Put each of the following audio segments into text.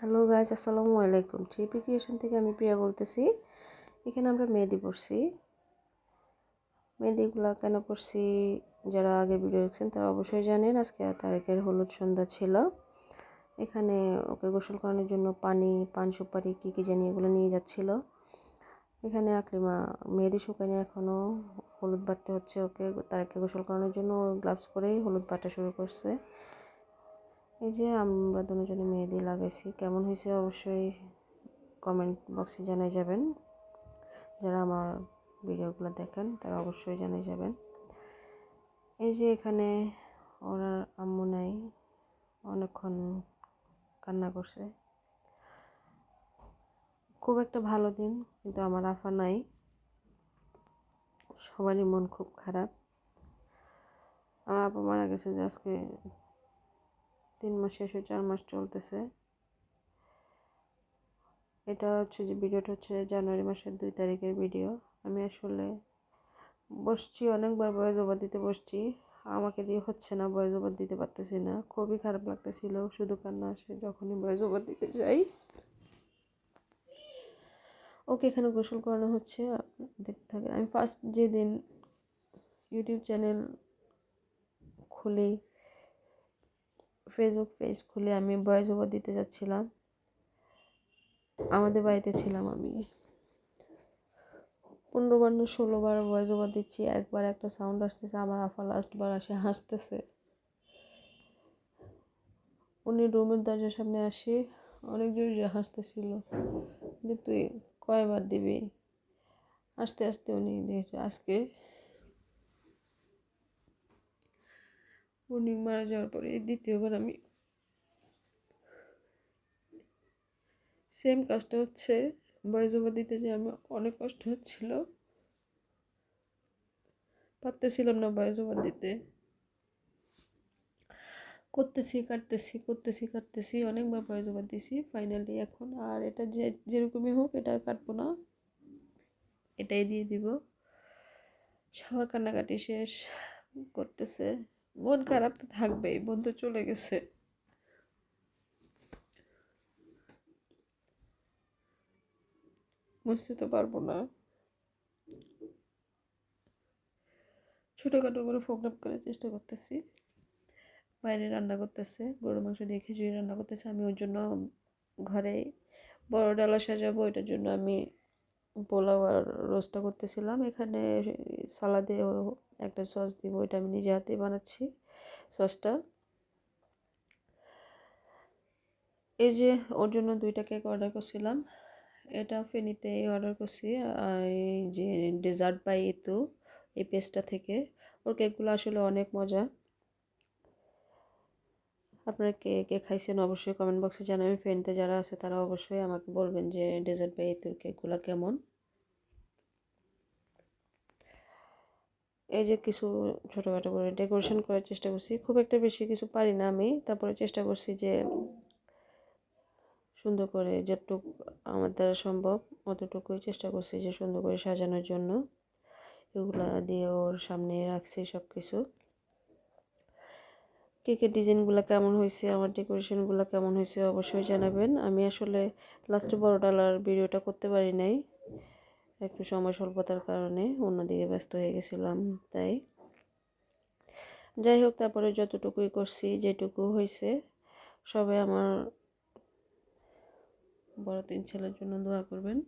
Hello guys আসসালামু আলাইকুম। থ্রিপি creation থেকে আমি প্রিয়া বলতেছি। এখানে আমরা মেহেদি পড়ছি মেহেদিগুলো কেন পড়ছি যারা আগে ভিডিও দেখছেন তারা অবশ্যই জানেন, আজকে তারেকের হলুদ সন্ধ্যা ছিল। এখানে ওকে গোসল করানোর জন্য পানি, পান সুপারি, কী কী জানি এগুলো নিয়ে যাচ্ছিল। এখানে আকলিমা মেহেদি শুকায়নি এখনও হলুদ বাটতে হচ্ছে ওকে তারেককে গোসল করানোর জন্য গ্লাভস পরেই হলুদ বাটা শুরু করছে। এই যে আমরা দুজনে মেহেদি লাগাইছি, কেমন হয়েছে অবশ্যই কমেন্ট বক্সে জানাই যাবেন। যারা আমার ভিডিওগুলো দেখেন, তারা অবশ্যই জানাই যাবেন। এই যে এখানে ওনার আম্মু নাই, অনেকক্ষণ কান্না করছে। খুব একটা ভালো দিন, কিন্তু আমার আফা নাই। সবারই মন খুব খারাপ। আমার আপা মারা গেছে যে আজকে তিন মাস শেষ হয়ে চার মাস চলতেছে। এটা হচ্ছে যে ভিডিওটা হচ্ছে জানুয়ারি মাসের দুই তারিখের ভিডিও। আমি আসলে বসছি, অনেকবার বয়স ওভার দিতে বসছি। আমাকে দিয়ে হচ্ছে না বয়স ওভার দিতে পারতেছি না। খুবই খারাপ লাগতেছিল, শুধু কান্না আসে যখনই বয়স ওভার দিতে যাই। ওকে এখানে গোসল করানো হচ্ছে। দেখতে থাকে আমি ফার্স্ট যেদিন ইউটিউব চ্যানেল খুলি ফেসবুক পেজ খুলে আমি ভয়েস ওভার দিতে যাচ্ছিলাম। আমাদের বাড়িতে ছিলাম আমি। পনেরো বার না ষোলো বার ভয়েস ওভার দিচ্ছি, একবার একটা সাউন্ড আসতেছে, আমার আফা লাস্টবার আসে, হাসতেছে। উনি রুমের দরজার সামনে আসি, অনেক জোরে হাসতেছিল যে, তুই কয়বার দিবি? আস্তে আস্তে উনি আজকে উনি মারা যাওয়ার পরে দ্বিতীয়বার আমি সেম কাজটা হচ্ছে বয়স দিতে যে আমি অনেক কষ্ট হচ্ছিল। পারতেছিলাম না বয়স দিতে। করতেছি, কাটতেছি করতেছি, কাটতেছি, অনেকবার বয়স ওভার দিছি ফাইনালি এখন আর এটা যে, যেরকমই হোক এটা আর কাটবো না। এটাই দিয়ে দিব। সবার কান্নাকাটি শেষ করতেছে। মন খারাপ তো থাকবেই বোন তো চলে গেছে। বুঝতে তো পারব না। ছোটোখাটো করে প্রোগ্রাম করার চেষ্টা করতেছি। বাইরে রান্না করতেছে গরু মাংস দিয়ে খিচুড়ি রান্না করতেছে, আমি ওর জন্য ঘরে বড় ডালা সাজাবো, ওইটার জন্য আমি পোলাও আর রোস্টটা করতেছিলাম। এখানে সালাদে একটা সস দিব, ওইটা আমি নিজে হাতে বানাচ্ছি সসটা। এই যে ওর জন্য দুইটা কেক অর্ডার করছিলাম। এটা ফেনিতে অর্ডার করছি এই যে ডেজার্ট বাই এতো, এই পেস্টটা থেকে। ওর কেকগুলো আসলে অনেক মজা। আপনারা কে কে খাইছেন অবশ্যই কমেন্ট বক্সে জানাবেন। ফ্রেন্ডে যারা আছে তারা অবশ্যই আমাকে বলবেন যে ডেজার্ট বাই এতুর কেকগুলো কেমন। এই যে কিছু ছোটোখাটো করে ডেকোরেশন করার চেষ্টা করছি। খুব একটা বেশি কিছু পারি না আমি। তারপরে চেষ্টা করছি যে সুন্দর করে যতটুকু আমার দ্বারা সম্ভব অতটুকুই চেষ্টা করছি যে সুন্দর করে সাজানোর জন্য। এগুলো দিয়ে ওর সামনে রাখছি সব কিছু কেকের ডিজাইনগুলো কেমন হয়েছে আমার ডেকোরেশনগুলো কেমন হয়েছে অবশ্যই জানাবেন। আমি আসলে লাস্টে বড় ডালার ভিডিওটা করতে পারি নাই। একটু সময় স্বল্পতার কারণে অন্যদিকে ব্যস্ত হয়ে গেছিলাম তাই। যাই হোক তারপরে যতটুকুই করছি যেটুকু হয়েছে সবাই আমার বড় তিন ছেলের জন্য দোয়া করবেন।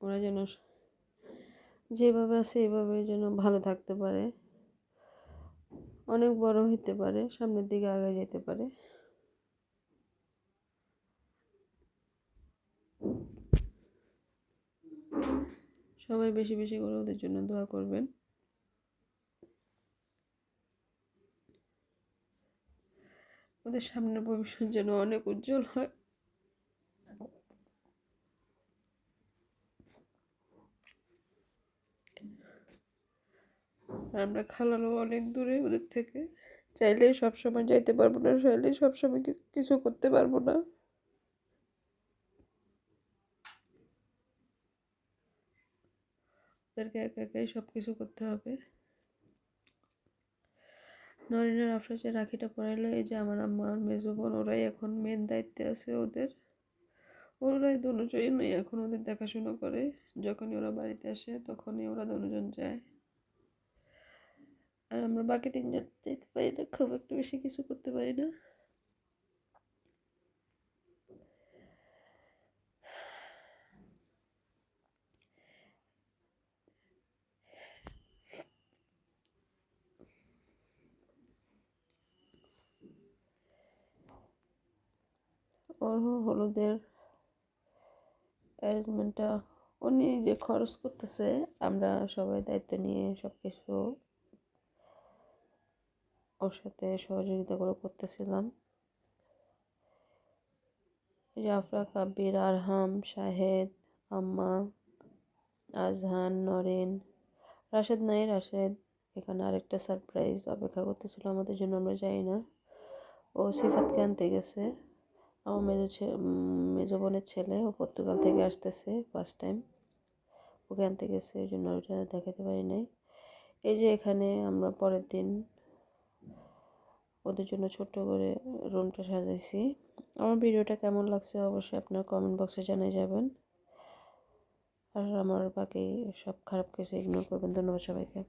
ওরা যেন যেভাবে আছে এভাবে যেন ভালো থাকতে পারে। অনেক বড় হইতে পারে, সামনের দিকে আগে যেতে পারে। সবাই বেশি বেশি করে ওদের জন্য দোয়া করবেন। ওদের সামনের ভবিষ্যৎ যেন অনেক উজ্জ্বল হয়। আর আমরা খালানো অনেক দূরে, ওদের থেকে। চাইলে সবসময় যাইতে পারব না, চাইলে সবসময় কিছু করতে পারব না। ওদেরকে একা একাই সব কিছু করতে হবে। নরিনের আফসোসে রাখিটা পড়াইলো, এই যে আমার আম্মা আর মেজো বোন, ওরাই এখন মেন দায়িত্বে আছে ওদের। ওরাই দুজনই এখন ওদের দেখাশোনা করে। যখনই ওরা বাড়িতে আসে, তখনই ওরা দুজন যায়। আর আমরা বাকি তিনজন যেতে পারি না, খুব একটা বেশি কিছু করতে পারি না। ওর হলুদের অ্যারেঞ্জমেন্টটা উনি যে খরচ করতেছে, আমরা সবাই দায়িত্ব নিয়ে সব কিছু ওর সাথে সহযোগিতা করে করতেছিলাম। জাফরা, কাব্বির, আরহাম, শাহেদ, আম্মা, আজহান, নরেন, রাশেদ নাই, রাশেদ এখানে আরেকটা সারপ্রাইজ অপেক্ষা করতেছিল আমাদের জন্য, আমরা যাই না। ও সিফাতকে আনতে গেছে। আমার মেজো মেজো বোনের ছেলে, ও পর্তুগাল থেকে আসতেছে ফার্স্ট টাইম ওকে আনতে গেছে ওই জন্য ওটা দেখাতে পারি নাই। এই যে এখানে আমরা পরের দিন ওদের জন্য ছোট্ট করে রুমটা সাজাইছি। আমার ভিডিওটা কেমন লাগছে অবশ্যই আপনার কমেন্ট বক্সে জানিয়ে যাবেন। আর আমার বাকি সব খারাপ কিছু ইগনোর করবেন। ধন্যবাদ সবাইকে।